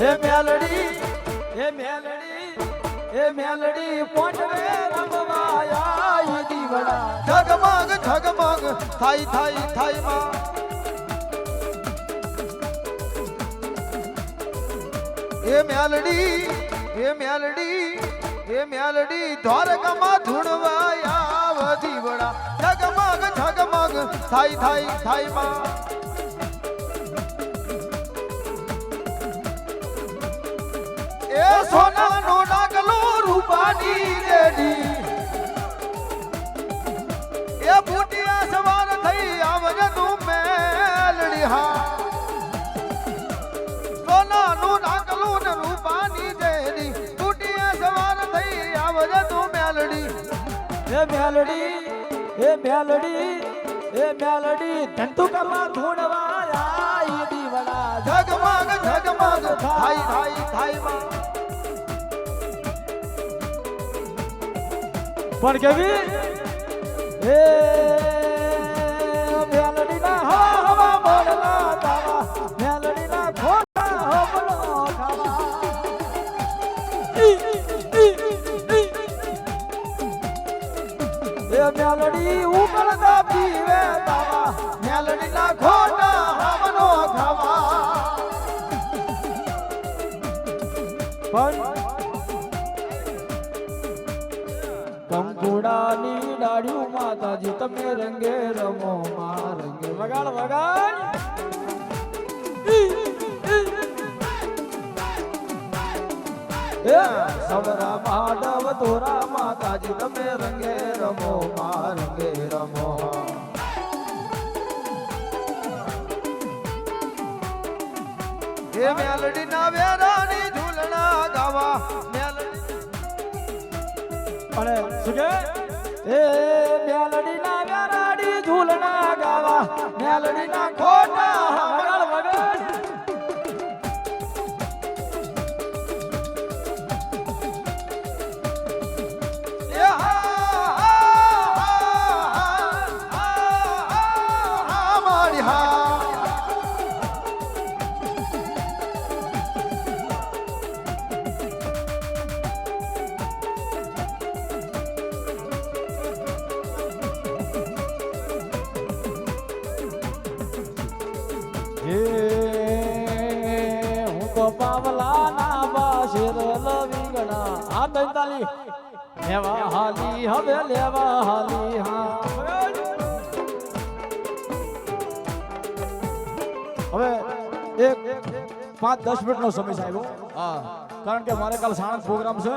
હે મેલડી હે મેલડી હે મેલડી પોટવે રમવાયા ઈ દીવડા. ઝગમગ ઝગમગ થાય થાય થાયમાં હે મેલડી હે મેલડી, એ મેલડી દ્વારકામાં ધૂણવાયા વધી વડા ઝગમગ ઝગમગ થાય થાય થાયમાં એ સોનાનો નાગલો રૂપાની રેડી એ બુટિયા સવાર થઈ આવજે તું મેલડી હા. સોનાનું નાકલું ને રૂપાની દેડી. બુટિયા સવાર થઈ આવજે તું મેલડી. હે મેલડી હે મેલડી હે મેલડી ધંતુકામાં ધૂણવાયા ઈ દીવડા ઝગમગ ઝગમગ થાય થાય થાયમાં પણ કેવી હે મેલડીના હવા હવા બોલના દાવા મેલડીના ખોટા હોબળો ખાવા. એ મેલડી ઉકળતા પીવે દાવા મેલડીના ખોટા હમનો ખાવા પણ કંકુડાની ડાળ્યું માતાજી, તમે રંગે રમો, માં રંગે. વગાડ વગાડ. સવરા માડવ, ધોરા માતાજી, તમે રંગે રમો રંગે રમો. એ મેલડીના વેરાની ઝૂલણા ગાવા મેલડી અને શું કે? એ મેલડીના વેરાડી ઝૂલના ગાવા મેલડી ના વગાડ હે હું તો પાવલાના બાશેર લવિંગણા આ દંતાલી લેવા હાલી હવે લેવા હાલી હા હવે એક પાંચ દસ મિનિટનો સમય સાહેબ હા. કારણ કે મારે કાલ સાણંદ પ્રોગ્રામ છે.